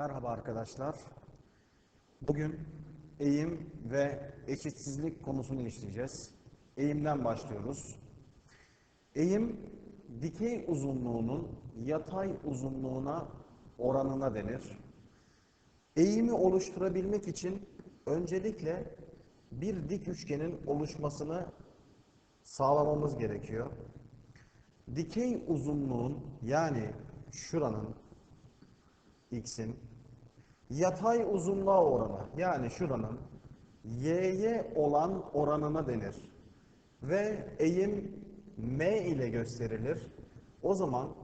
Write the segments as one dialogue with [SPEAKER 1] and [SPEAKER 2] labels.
[SPEAKER 1] Merhaba arkadaşlar. Bugün eğim ve eşitsizlik konusunu işleyeceğiz. Eğimden başlıyoruz. Eğim, dikey uzunluğunun yatay uzunluğuna oranına denir. Eğimi oluşturabilmek için öncelikle bir dik üçgenin oluşmasını sağlamamız gerekiyor. Dikey uzunluğun yani şuranın x'in yatay uzunluğa oranı yani şuranın y'ye olan oranına denir. Ve eğim m ile gösterilir. O zaman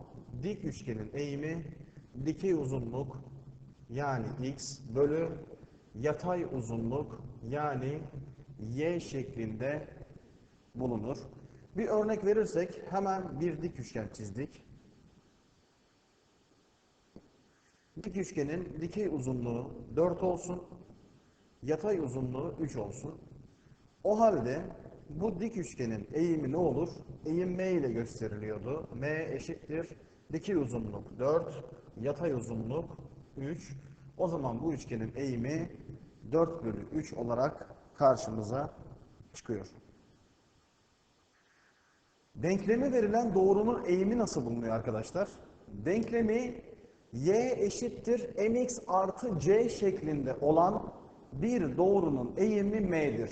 [SPEAKER 1] dik üçgenin eğimi dikey uzunluk yani x bölü yatay uzunluk yani y şeklinde bulunur. Bir örnek verirsek hemen bir dik üçgen çizdik. Dik üçgenin dikey uzunluğu 4 olsun, yatay uzunluğu 3 olsun. O halde bu dik üçgenin eğimi ne olur? Eğim m ile gösteriliyordu. m eşittir dikey uzunluk 4, yatay uzunluk 3. O zaman bu üçgenin eğimi 4 bölü 3 olarak karşımıza çıkıyor. Denklemi verilen doğrunun eğimi nasıl bulunuyor arkadaşlar? Denklemi y eşittir mx artı c şeklinde olan bir doğrunun eğimi m'dir.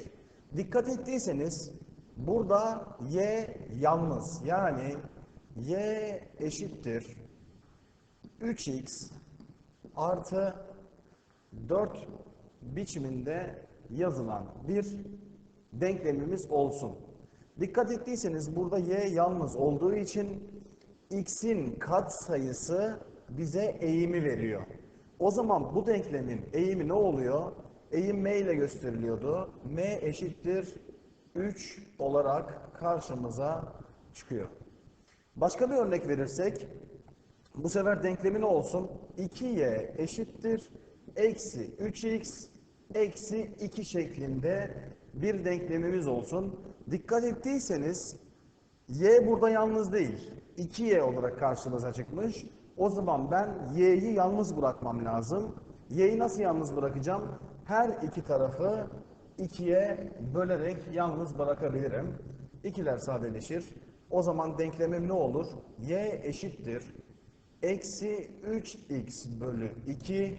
[SPEAKER 1] Dikkat ettiyseniz burada y yalnız yani y eşittir 3x artı 4 biçiminde yazılan bir denklemimiz olsun. Dikkat ettiyseniz burada y yalnız olduğu için x'in katsayısı bize eğimi veriyor. O zaman bu denklemin eğimi ne oluyor? Eğim m ile gösteriliyordu. m eşittir 3 olarak karşımıza çıkıyor. Başka bir örnek verirsek, bu sefer denklemi ne olsun? 2y eşittir eksi 3x eksi 2 şeklinde bir denklemimiz olsun. Dikkat ettiyseniz y burada yalnız değil. 2y olarak karşımıza çıkmış. O zaman ben y'yi yalnız bırakmam lazım. Y'yi nasıl yalnız bırakacağım? Her iki tarafı 2'ye bölerek yalnız bırakabilirim. İkiler sadeleşir. O zaman denklemim ne olur? y eşittir. Eksi 3x bölü 2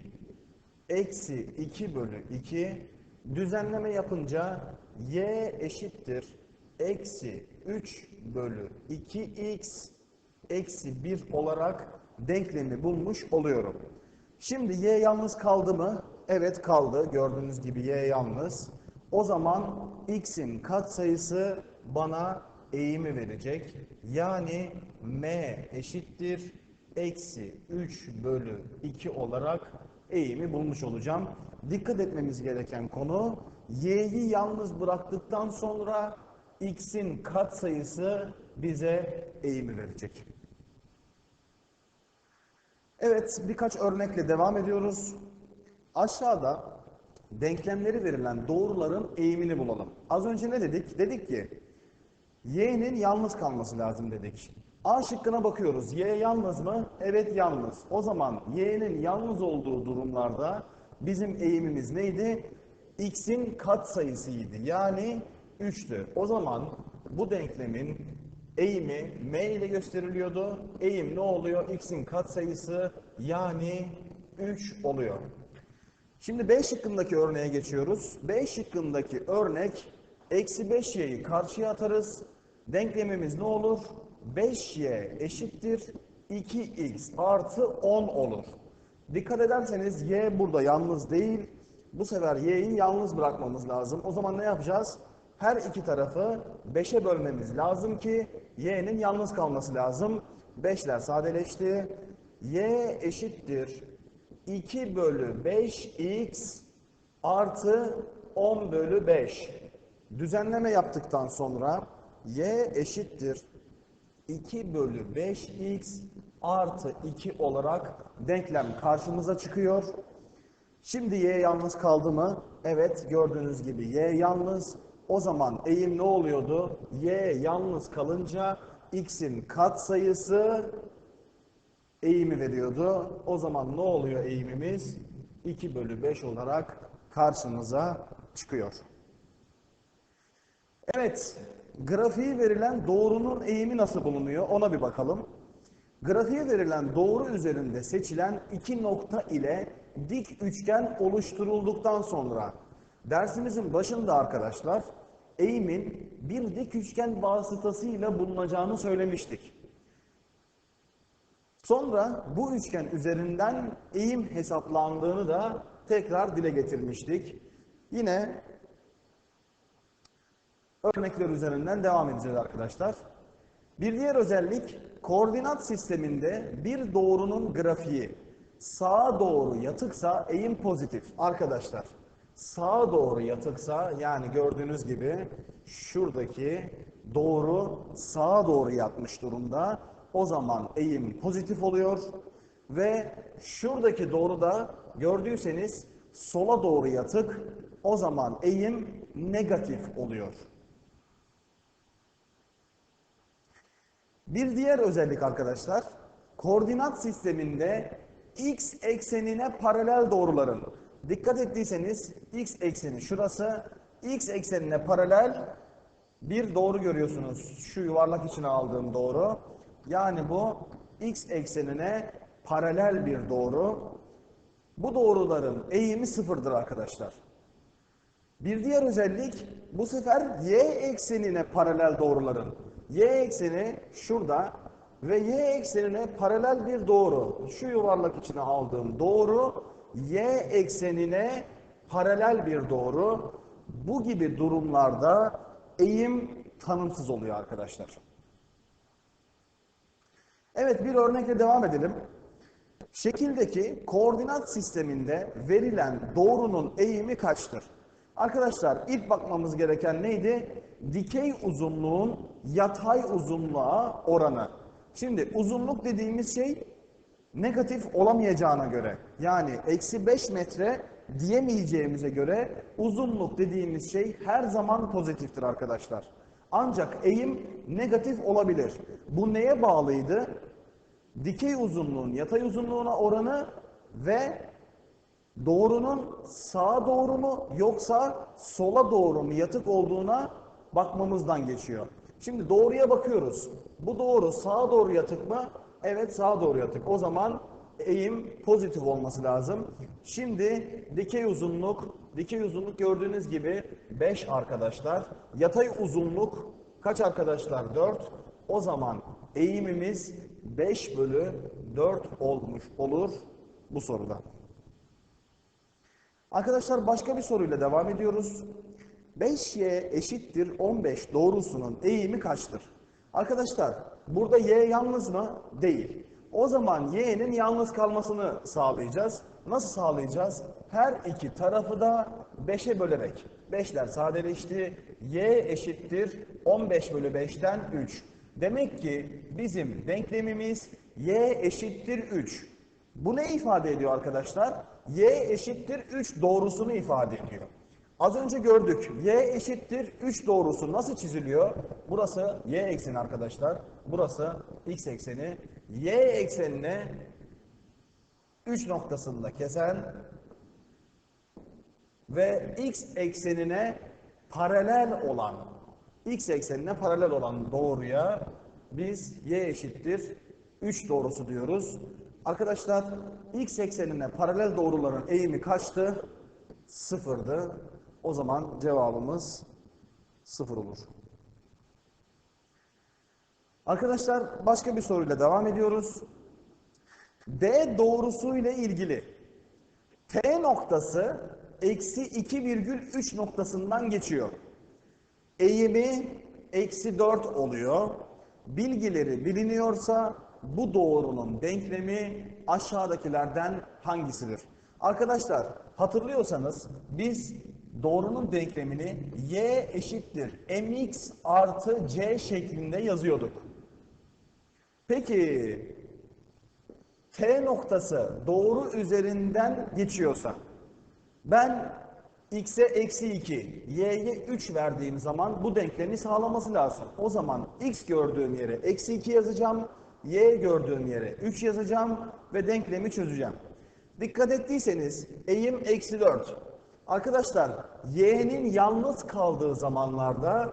[SPEAKER 1] eksi 2 bölü 2 düzenleme yapınca y eşittir. Eksi 3 bölü 2x eksi 1 olarak denklemi bulmuş oluyorum. Şimdi y yalnız kaldı mı? Evet kaldı. Gördüğünüz gibi y yalnız. O zaman x'in katsayısı bana eğimi verecek. Yani m eşittir eksi 3 bölü 2 olarak eğimi bulmuş olacağım. Dikkat etmemiz gereken konu y'yi yalnız bıraktıktan sonra x'in katsayısı bize eğimi verecek. Evet, birkaç örnekle devam ediyoruz. Aşağıda denklemleri verilen doğruların eğimini bulalım. Az önce ne dedik? Dedik ki y'nin yalnız kalması lazım dedik. A şıkkına bakıyoruz. Y yalnız mı? Evet yalnız. O zaman y'nin yalnız olduğu durumlarda bizim eğimimiz neydi? x'in katsayısıydı. Yani 3'tü. O zaman bu denklemin eğimi m ile gösteriliyordu. Eğim ne oluyor? x'in katsayısı yani 3 oluyor. Şimdi B şıkkındaki örneğe geçiyoruz. B şıkkındaki örnek eksi 5y'yi karşıya atarız. Denklemimiz ne olur? 5y eşittir 2x artı 10 olur. Dikkat ederseniz y burada yalnız değil. Bu sefer y'yi yalnız bırakmamız lazım. O zaman ne yapacağız? Her iki tarafı 5'e bölmemiz lazım ki y'nin yalnız kalması lazım. 5'ler sadeleşti. y eşittir 2 bölü 5x artı 10 bölü 5. Düzenleme yaptıktan sonra y eşittir 2 bölü 5x artı 2 olarak denklem karşımıza çıkıyor. Şimdi y yalnız kaldı mı? Evet gördüğünüz gibi y yalnız. O zaman eğim ne oluyordu? Y yalnız kalınca x'in katsayısı eğimi veriyordu. O zaman ne oluyor eğimimiz? 2 bölü 5 olarak karşımıza çıkıyor. Evet, grafiği verilen doğrunun eğimi nasıl bulunuyor ona bir bakalım. Grafiğe verilen doğru üzerinde seçilen iki nokta ile dik üçgen oluşturulduktan sonra dersimizin başında arkadaşlar eğimin bir dik üçgen vasıtasıyla bulunacağını söylemiştik. Sonra bu üçgen üzerinden eğim hesaplandığını da tekrar dile getirmiştik. Yine örnekler üzerinden devam edeceğiz arkadaşlar. Bir diğer özellik koordinat sisteminde bir doğrunun grafiği sağa doğru yatıksa eğim pozitif arkadaşlar. Sağa doğru yatıksa yani gördüğünüz gibi şuradaki doğru sağa doğru yatmış durumda. O zaman eğim pozitif oluyor ve şuradaki doğru da gördüyseniz sola doğru yatık. O zaman eğim negatif oluyor. Bir diğer özellik arkadaşlar, koordinat sisteminde x eksenine paralel doğruların, dikkat ettiyseniz x ekseni şurası, x eksenine paralel bir doğru görüyorsunuz. Şu yuvarlak içine aldığım doğru. Yani bu x eksenine paralel bir doğru. Bu doğruların eğimi sıfırdır arkadaşlar. Bir diğer özellik bu sefer y eksenine paralel doğruların. Y ekseni şurada ve y eksenine paralel bir doğru. Şu yuvarlak içine aldığım doğru y eksenine paralel bir doğru. Bu gibi durumlarda eğim tanımsız oluyor arkadaşlar. Evet bir örnekle devam edelim. Şekildeki koordinat sisteminde verilen doğrunun eğimi kaçtır? Arkadaşlar ilk bakmamız gereken neydi? Dikey uzunluğun yatay uzunluğa oranı. Şimdi uzunluk dediğimiz şey negatif olamayacağına göre yani eksi 5 metre diyemeyeceğimize göre uzunluk dediğimiz şey her zaman pozitiftir arkadaşlar. Ancak eğim negatif olabilir. Bu neye bağlıydı? Dikey uzunluğun yatay uzunluğuna oranı ve doğrunun sağa doğru mu yoksa sola doğru mu yatık olduğuna bakmamızdan geçiyor. Şimdi doğruya bakıyoruz. Bu doğru sağa doğru yatık mı? Evet sağa doğru yatık. O zaman eğim pozitif olması lazım. Şimdi dikey uzunluk, dikey uzunluk gördüğünüz gibi 5 arkadaşlar. Yatay uzunluk kaç arkadaşlar? 4. O zaman eğimimiz 5 bölü 4 olmuş olur bu soruda. Arkadaşlar başka bir soruyla devam ediyoruz. 5y eşittir 15 doğrusunun eğimi kaçtır? Arkadaşlar burada y yalnız mı? Değil. O zaman y'nin yalnız kalmasını sağlayacağız. Nasıl sağlayacağız? Her iki tarafı da 5'e bölerek. 5'ler sadeleşti. y eşittir 15 bölü 5'ten 3. Demek ki bizim denklemimiz y eşittir 3. Bu ne ifade ediyor arkadaşlar? y eşittir 3 doğrusunu ifade ediyor. Az önce gördük. y eşittir 3 doğrusu nasıl çiziliyor? Burası y ekseni arkadaşlar. Burası x ekseni. y eksenine 3 noktasında kesen ve x eksenine paralel olan x eksenine paralel olan doğruya biz y eşittir 3 doğrusu diyoruz. Arkadaşlar x eksenine paralel doğruların eğimi kaçtı? Sıfırdı. O zaman cevabımız sıfır olur. Arkadaşlar başka bir soruyla devam ediyoruz. D doğrusu ile ilgili T noktası eksi 2,3 noktasından geçiyor. Eğimi eksi 4 oluyor. Bilgileri biliniyorsa bu doğrunun denklemi aşağıdakilerden hangisidir? Arkadaşlar hatırlıyorsanız biz doğrunun denklemini y eşittir mx artı c şeklinde yazıyorduk. Peki t noktası doğru üzerinden geçiyorsa ben x'e eksi 2, y'ye 3 verdiğim zaman bu denklemi sağlaması lazım. O zaman x gördüğüm yere eksi 2 yazacağım, y gördüğüm yere 3 yazacağım ve denklemi çözeceğim. Dikkat ettiyseniz eğim eksi 4. Arkadaşlar y'nin yalnız kaldığı zamanlarda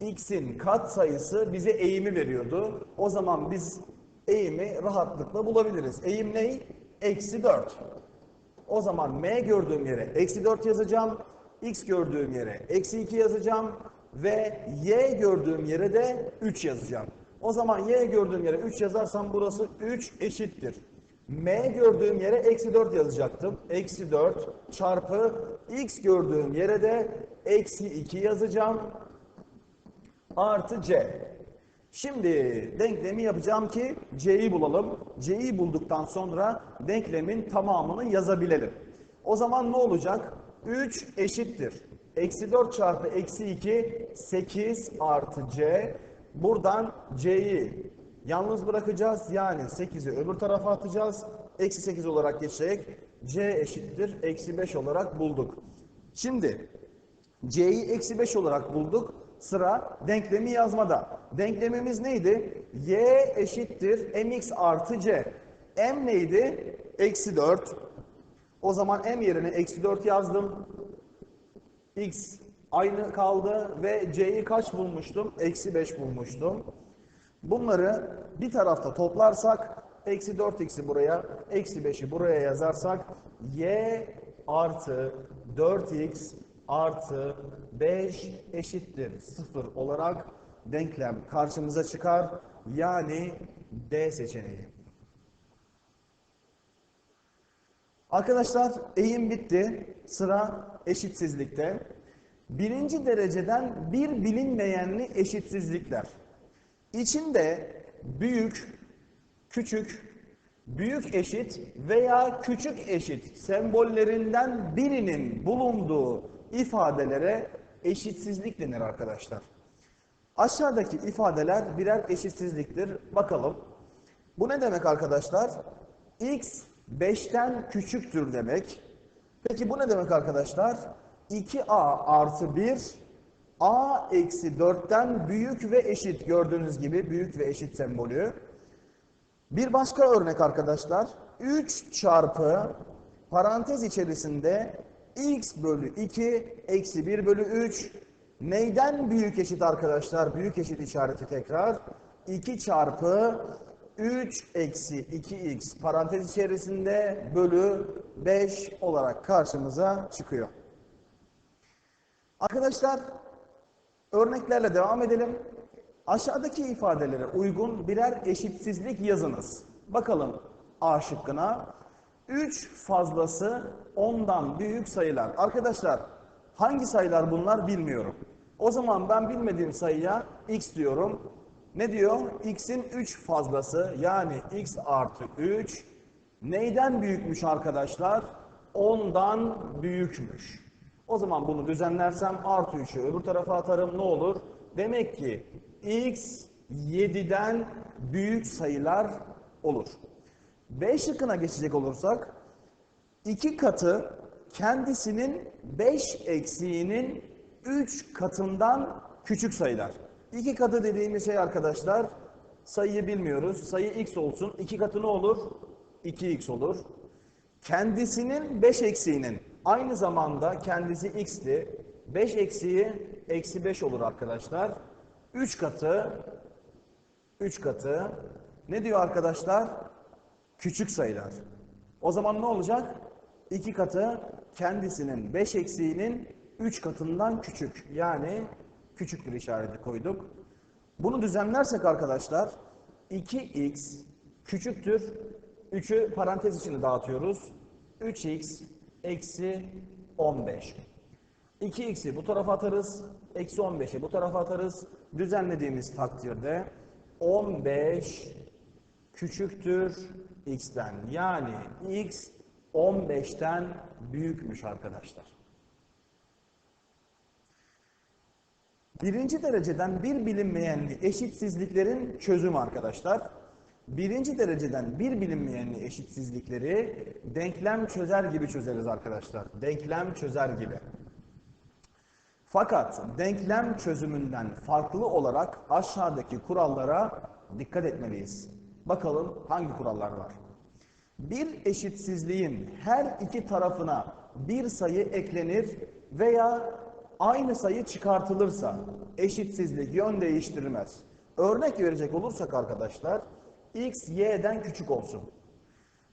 [SPEAKER 1] x'in kat sayısı bize eğimi veriyordu. O zaman biz eğimi rahatlıkla bulabiliriz. Eğim ne? Eksi 4. O zaman m gördüğüm yere eksi 4 yazacağım. x gördüğüm yere eksi 2 yazacağım. Ve y gördüğüm yere de 3 yazacağım. O zaman y gördüğüm yere 3 yazarsam burası 3 eşittir. M gördüğüm yere eksi 4 yazacaktım. Eksi 4 çarpı x gördüğüm yere de eksi 2 yazacağım. Artı c. Şimdi denklemi yapacağım ki c'yi bulalım. c'yi bulduktan sonra denklemin tamamını yazabilelim. O zaman ne olacak? 3 eşittir. Eksi 4 çarpı eksi 2 8 artı c. Buradan c'yi yalnız bırakacağız. Yani 8'i öbür tarafa atacağız. Eksi 8 olarak geçecek. c eşittir. Eksi 5 olarak bulduk. Şimdi c'yi eksi 5 olarak bulduk. Sıra denklemi yazmada. Denklemimiz neydi? y eşittir mx artı c. m neydi? Eksi 4. O zaman m yerine eksi 4 yazdım. x aynı kaldı ve c'yi kaç bulmuştum? Eksi 5 bulmuştum. Bunları bir tarafta toplarsak eksi 4x'i buraya, eksi 5'i buraya yazarsak y artı 4x artı 5 eşittir 0 olarak denklem karşımıza çıkar. Yani D seçeneği. Arkadaşlar eğim bitti. Sıra eşitsizlikte. Birinci dereceden bir bilinmeyenli eşitsizlikler. İçinde büyük, küçük, büyük eşit veya küçük eşit sembollerinden birinin bulunduğu ifadelere eşitsizlik denir arkadaşlar. Aşağıdaki ifadeler birer eşitsizliktir. Bakalım. Bu ne demek arkadaşlar? x 5'ten küçüktür demek. Peki bu ne demek arkadaşlar? 2a artı 1 a eksi 4'ten büyük ve eşit gördüğünüz gibi büyük ve eşit sembolü. Bir başka örnek arkadaşlar 3 çarpı parantez içerisinde x bölü 2 eksi 1 bölü 3 neyden büyük eşit arkadaşlar? Büyük eşit işareti tekrar 2 çarpı 3 eksi 2x parantez içerisinde bölü 5 olarak karşımıza çıkıyor. Arkadaşlar örneklerle devam edelim. Aşağıdaki ifadelere uygun birer eşitsizlik yazınız. Bakalım A şıkkına. 3 fazlası 10'dan büyük sayılar. Arkadaşlar hangi sayılar bunlar bilmiyorum. O zaman ben bilmediğim sayıya x diyorum. Ne diyor? x'in 3 fazlası yani x artı 3 neyden büyükmüş arkadaşlar? 10'dan büyükmüş. O zaman bunu düzenlersem artı 3'ü öbür tarafa atarım ne olur? Demek ki x 7'den büyük sayılar olur. B şıkkına geçecek olursak 2 katı kendisinin 5 eksiğinin 3 katından küçük sayılar. 2 katı dediğimiz şey arkadaşlar sayıyı bilmiyoruz. Sayı x olsun. 2 katı ne olur? 2x olur. Kendisinin 5 eksiğinin aynı zamanda kendisi x'ti. 5 eksiği eksi 5 olur arkadaşlar. 3 katı 3 katı ne diyor arkadaşlar? Küçük sayılar. O zaman ne olacak? 2 katı kendisinin 5 eksiğinin 3 katından küçük. Yani küçük bir işareti koyduk. Bunu düzenlersek arkadaşlar 2x küçüktür. 3'ü parantez içine dağıtıyoruz. 3x eksi 15. 2x'i bu tarafa atarız. Eksi 15'i bu tarafa atarız. Düzenlediğimiz takdirde 15 küçüktür x'ten. Yani x 15'ten büyükmüş arkadaşlar. Birinci dereceden bir bilinmeyenli eşitsizliklerin çözümü arkadaşlar. Birinci dereceden bir bilinmeyenli eşitsizlikleri denklem çözer gibi çözeriz arkadaşlar. Denklem çözer gibi. Fakat denklem çözümünden farklı olarak aşağıdaki kurallara dikkat etmeliyiz. Bakalım hangi kurallar var? Bir eşitsizliğin her iki tarafına bir sayı eklenir veya aynı sayı çıkartılırsa eşitsizlik yön değiştirmez. Örnek verecek olursak arkadaşlar x y'den küçük olsun.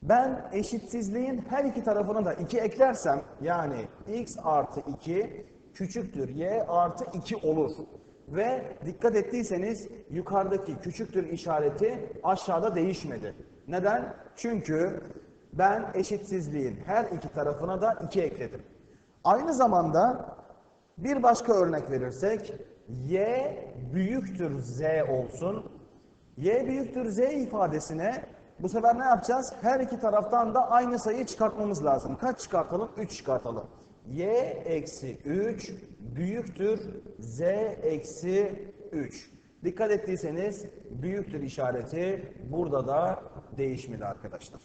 [SPEAKER 1] Ben eşitsizliğin her iki tarafına da 2 eklersem yani x artı 2 küçüktür y artı 2 olur. Ve dikkat ettiyseniz yukarıdaki küçüktür işareti aşağıda değişmedi. Neden? Çünkü ben eşitsizliğin her iki tarafına da 2 ekledim. Aynı zamanda bir başka örnek verirsek y büyüktür z olsun. Y büyüktür z ifadesine bu sefer ne yapacağız? Her iki taraftan da aynı sayıyı çıkartmamız lazım. Kaç çıkartalım? 3 çıkartalım. y eksi 3 büyüktür z eksi 3. Dikkat ettiyseniz büyüktür işareti burada da değişmedi arkadaşlar.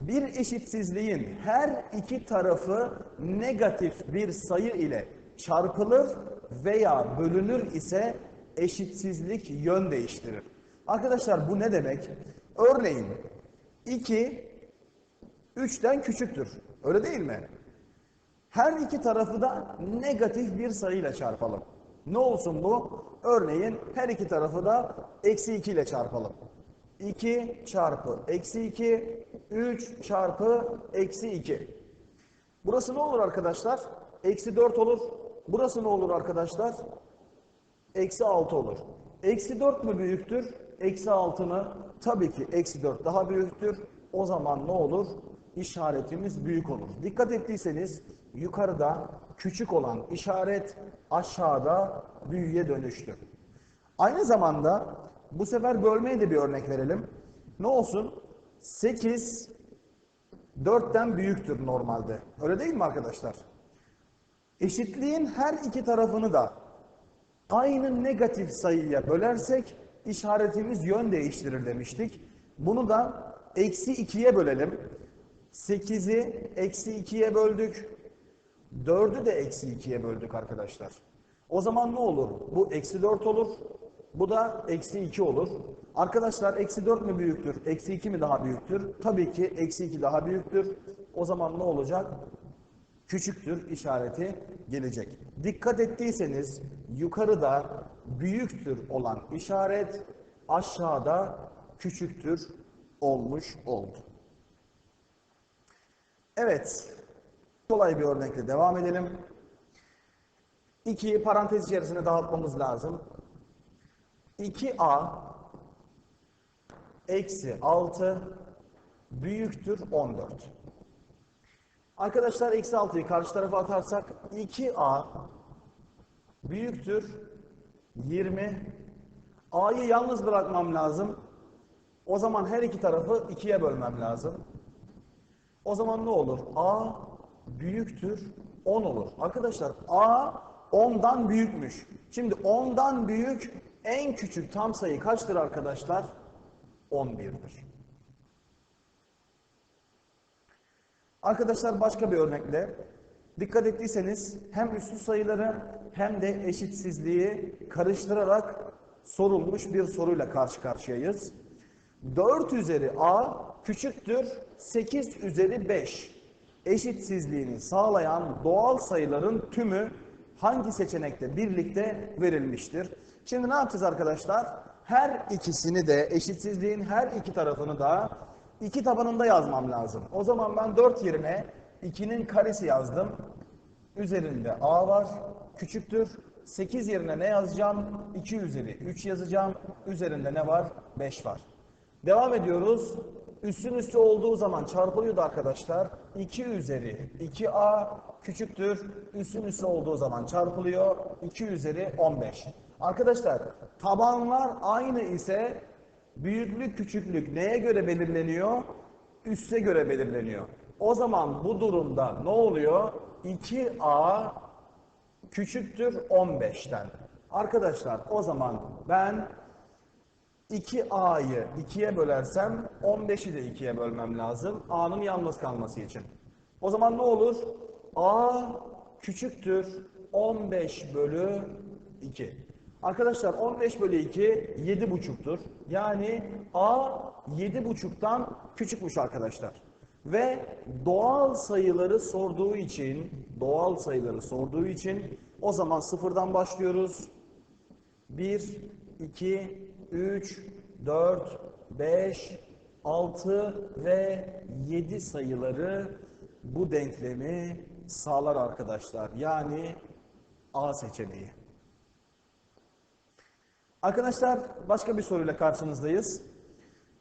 [SPEAKER 1] Bir eşitsizliğin her iki tarafı negatif bir sayı ile çarpılır veya bölünür ise eşitsizlik yön değiştirir. Arkadaşlar bu ne demek? Örneğin 2 3'ten küçüktür. Öyle değil mi? Her iki tarafı da negatif bir sayıyla çarpalım. Ne olsun bu? Örneğin her iki tarafı da eksi 2 ile çarpalım. 2 çarpı eksi 2, 3 çarpı eksi 2. Burası ne olur arkadaşlar? Eksi 4 olur. Burası ne olur arkadaşlar? Eksi 6 olur. Eksi 4 mü büyüktür? Eksi 6 mı? Tabii ki eksi 4 daha büyüktür. O zaman ne olur? İşaretimiz büyük olur. Dikkat ettiyseniz yukarıda küçük olan işaret aşağıda büyüye dönüştü. Aynı zamanda bu sefer bölmeye de bir örnek verelim. Ne olsun? 8 4'ten büyüktür normalde. Öyle değil mi arkadaşlar? Eşitliğin her iki tarafını da aynı negatif sayıya bölersek işaretimiz yön değiştirir demiştik. Bunu da eksi 2'ye bölelim. 8'i eksi 2'ye böldük. 4'ü de eksi 2'ye böldük arkadaşlar. O zaman ne olur? Bu eksi 4 olur. Bu da eksi 2 olur. Arkadaşlar eksi 4 mü büyüktür? Eksi 2 mi daha büyüktür? Tabii ki eksi 2 daha büyüktür. O zaman ne olacak? Küçüktür işareti gelecek. Dikkat ettiyseniz yukarıda büyüktür olan işaret aşağıda küçüktür olmuş oldu. Evet. Kolay bir örnekle devam edelim. 2'yi parantez içerisine dağıtmamız lazım. 2a eksi 6 büyüktür 14. Arkadaşlar eksi 6'yı karşı tarafa atarsak 2a büyüktür 20. a'yı yalnız bırakmam lazım. O zaman her iki tarafı 2'ye bölmem lazım. O zaman ne olur? a büyüktür 10 olur. Arkadaşlar a 10'dan büyükmüş. Şimdi 10'dan büyük en küçük tam sayı kaçtır arkadaşlar? 11'dir. Arkadaşlar başka bir örnekle dikkat ettiyseniz hem üstü sayıları hem de eşitsizliği karıştırarak sorulmuş bir soruyla karşı karşıyayız. 4 üzeri a küçüktür 8 üzeri 5 eşitsizliğini sağlayan doğal sayıların tümü hangi seçenekte birlikte verilmiştir? Şimdi ne yapacağız arkadaşlar? Her ikisini de eşitsizliğin her iki tarafını da iki tabanında yazmam lazım. O zaman ben 4 yerine 2'nin karesi yazdım. Üzerinde a var. Küçüktür. 8 yerine ne yazacağım? 2 üzeri 3 yazacağım. Üzerinde ne var? 5 var. Devam ediyoruz. Üstün üstü olduğu zaman çarpılıyordu arkadaşlar. 2 üzeri 2a küçüktür. Üstün üstü olduğu zaman çarpılıyor. 2 üzeri 15. Arkadaşlar tabanlar aynı ise büyüklük küçüklük neye göre belirleniyor? Üste göre belirleniyor. O zaman bu durumda ne oluyor? 2a küçüktür 15'ten. Arkadaşlar o zaman ben 2a'yı 2'ye bölersem 15'i de 2'ye bölmem lazım. a'nın yalnız kalması için. O zaman ne olur? a küçüktür 15 bölü 2. Arkadaşlar 15 bölü 2 7,5'tur. Yani A 7,5'tan küçükmüş arkadaşlar. Ve doğal sayıları sorduğu için, doğal sayıları sorduğu için o zaman sıfırdan başlıyoruz. 1, 2, 3, 4, 5, 6 ve 7 sayıları bu denklemi sağlar arkadaşlar. Yani A seçeneği. Arkadaşlar başka bir soruyla karşınızdayız.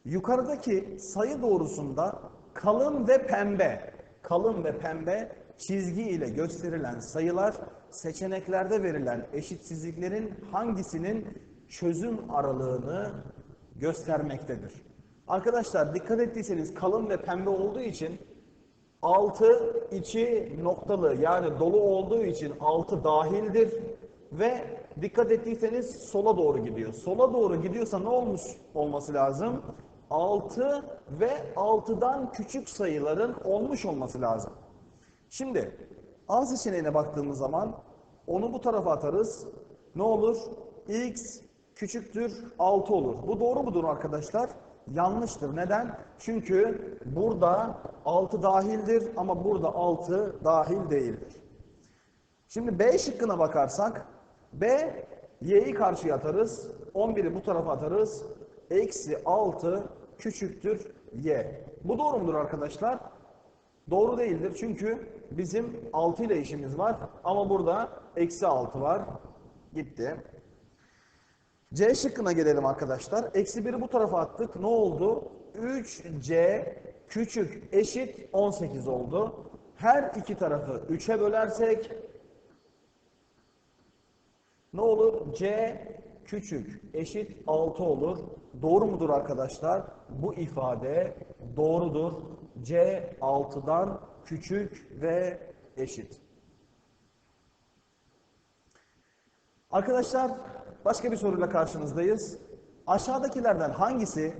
[SPEAKER 1] Yukarıdaki sayı doğrusunda kalın ve pembe, kalın ve pembe çizgi ile gösterilen sayılar seçeneklerde verilen eşitsizliklerin hangisinin çözüm aralığını göstermektedir. Arkadaşlar dikkat ettiyseniz kalın ve pembe olduğu için altı içi noktalı yani dolu olduğu için altı dahildir ve dikkat ettiyseniz sola doğru gidiyor. Sola doğru gidiyorsa ne olmuş olması lazım? 6 ve 6'dan küçük sayıların olmuş olması lazım. Şimdi A seçeneğine baktığımız zaman onu bu tarafa atarız. Ne olur? X küçüktür 6 olur. Bu doğru mudur arkadaşlar? Yanlıştır. Neden? Çünkü burada 6 dahildir ama burada 6 dahil değildir. Şimdi B şıkkına bakarsak B y'yi karşıya atarız. 11'i bu tarafa atarız. Eksi 6 küçüktür y. Bu doğru mudur arkadaşlar? Doğru değildir çünkü bizim 6 ile işimiz var ama burada eksi 6 var. Gitti. C şıkkına gelelim arkadaşlar. Eksi 1'i bu tarafa attık. Ne oldu? 3C küçük eşit 18 oldu. Her iki tarafı 3'e bölersek ne olur? C küçük eşit 6 olur. Doğru mudur arkadaşlar? Bu ifade doğrudur. C 6'dan küçük ve eşit. Arkadaşlar başka bir soruyla karşınızdayız. Aşağıdakilerden hangisi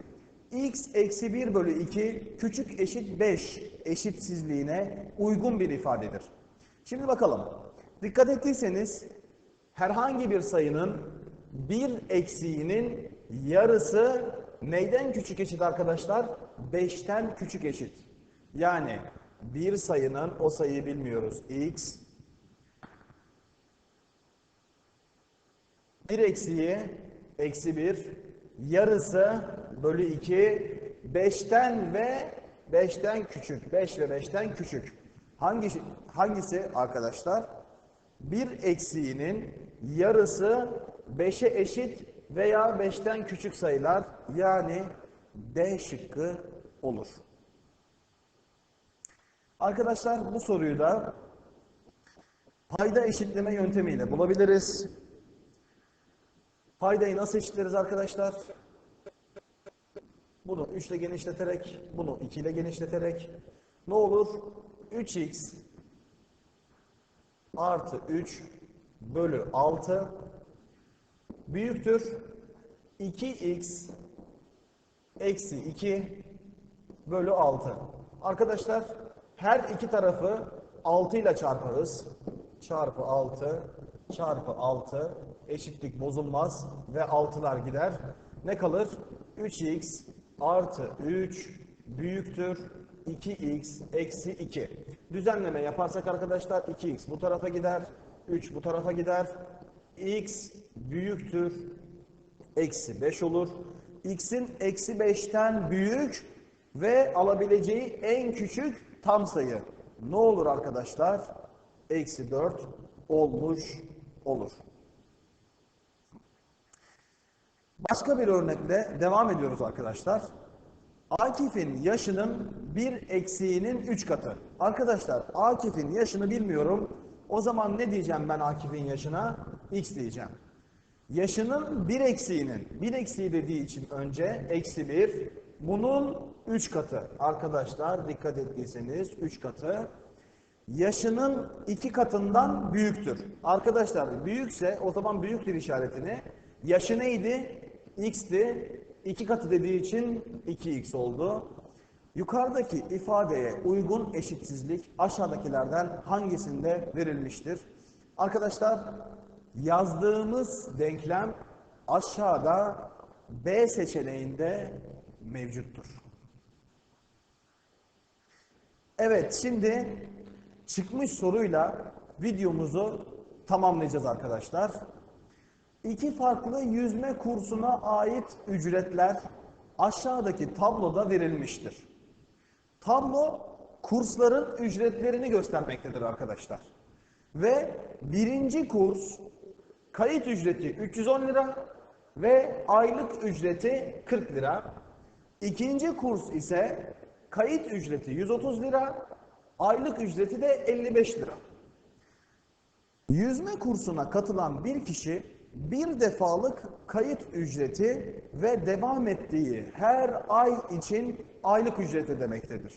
[SPEAKER 1] x eksi 1 bölü 2 küçük eşit 5 eşitsizliğine uygun bir ifadedir? Şimdi bakalım. Dikkat ettiyseniz herhangi bir sayının bir eksiğinin yarısı neyden küçük eşit arkadaşlar? 5'ten küçük eşit. Yani bir sayının o sayıyı bilmiyoruz. x bir eksiği eksi 1 yarısı bölü 2 5'ten ve 5'ten küçük. 5 ve 5'ten küçük. Hangisi, hangisi arkadaşlar? Bir eksiğinin yarısı 5'e eşit veya 5'ten küçük sayılar yani D şıkkı olur. Arkadaşlar bu soruyu da payda eşitleme yöntemiyle bulabiliriz. Paydayı nasıl eşitleriz arkadaşlar? Bunu 3 ile genişleterek, bunu 2 ile genişleterek ne olur? 3x artı 3 bölü 6 büyüktür 2x eksi 2 bölü 6. Arkadaşlar her iki tarafı 6 ile çarparız. Çarpı 6 çarpı 6 eşitlik bozulmaz ve 6'lar gider. Ne kalır? 3x artı 3 büyüktür 2x eksi 2. Düzenleme yaparsak arkadaşlar 2x bu tarafa gider. 3 bu tarafa gider. x büyüktür eksi 5 olur. x'in eksi 5'ten büyük ve alabileceği en küçük tam sayı. Ne olur arkadaşlar? Eksi 4 olmuş olur. Başka bir örnekle devam ediyoruz arkadaşlar. Akif'in yaşının bir eksiğinin 3 katı. Arkadaşlar Akif'in yaşını bilmiyorum. O zaman ne diyeceğim ben Akif'in yaşına? X diyeceğim. Yaşının bir eksiğinin, bir eksiği dediği için önce eksi bir, bunun 3 katı. Arkadaşlar dikkat ettiyseniz 3 katı. Yaşının 2 katından büyüktür. Arkadaşlar büyükse o zaman büyüktür işaretini. Yaşı neydi? X'ti. 2 katı dediği için 2x oldu. Yukarıdaki ifadeye uygun eşitsizlik aşağıdakilerden hangisinde verilmiştir? Arkadaşlar Yazdığımız denklem aşağıda B seçeneğinde mevcuttur. Evet, şimdi çıkmış soruyla videomuzu tamamlayacağız arkadaşlar. İki farklı yüzme kursuna ait ücretler aşağıdaki tabloda verilmiştir. Tablo kursların ücretlerini göstermektedir arkadaşlar. Ve birinci kurs kayıt ücreti 310 lira ve aylık ücreti 40 lira. İkinci kurs ise kayıt ücreti 130 lira, aylık ücreti de 55 lira. Yüzme kursuna katılan bir kişi bir defalık kayıt ücreti ve devam ettiği her ay için aylık ücret ödemektedir.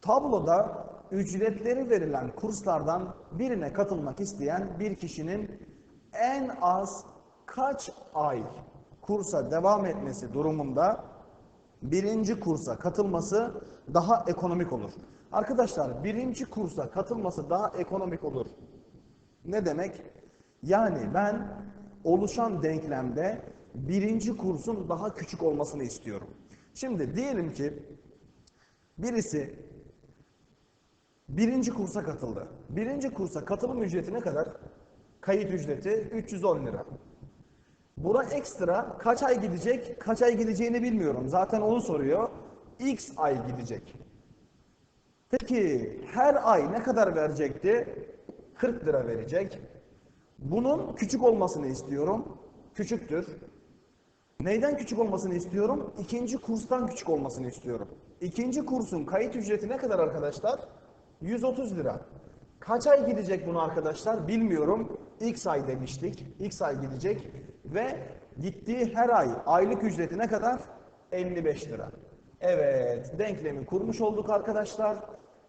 [SPEAKER 1] Tabloda ücretleri verilen kurslardan birine katılmak isteyen bir kişinin en az kaç ay kursa devam etmesi durumunda birinci kursa katılması daha ekonomik olur. Arkadaşlar birinci kursa katılması daha ekonomik olur. Ne demek? Yani ben oluşan denklemde birinci kursun daha küçük olmasını istiyorum. Şimdi diyelim ki birisi birinci kursa katıldı. Birinci kursa katılım ücreti ne kadar? Kayıt ücreti 310 lira. Buna ekstra kaç ay gidecek, kaç ay gideceğini bilmiyorum. Zaten onu soruyor. X ay gidecek. Peki her ay ne kadar verecekti? 40 lira verecek. Bunun küçük olmasını istiyorum. Küçüktür. Neyden küçük olmasını istiyorum? İkinci kurstan küçük olmasını istiyorum. İkinci kursun kayıt ücreti ne kadar arkadaşlar? 130 lira. Kaç ay gidecek bunu arkadaşlar? Bilmiyorum. X ay demiştik. X ay gidecek ve gittiği her ay aylık ücreti ne kadar? 55 lira. Evet, denklemi kurmuş olduk arkadaşlar.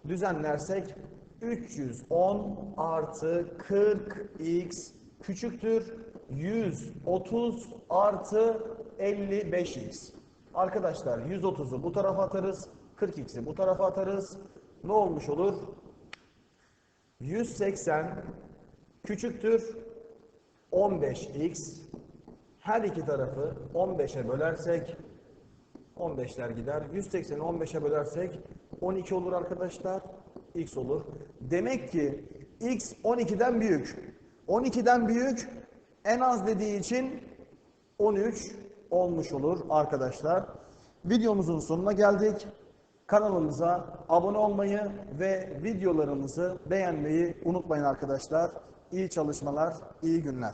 [SPEAKER 1] Düzenlersek 310 artı 40x küçüktür 130 artı 55x. Arkadaşlar 130'u bu tarafa atarız. 40x'i bu tarafa atarız. Ne olmuş olur? 180 küçüktür 15x. Her iki tarafı 15'e bölersek 15'ler gider. 180'i 15'e bölersek 12 olur arkadaşlar. X olur. Demek ki X 12'den büyük. 12'den büyük en az dediği için 13 olmuş olur arkadaşlar. Videomuzun sonuna geldik. Kanalımıza abone olmayı ve videolarımızı beğenmeyi unutmayın arkadaşlar. İyi çalışmalar, iyi günler.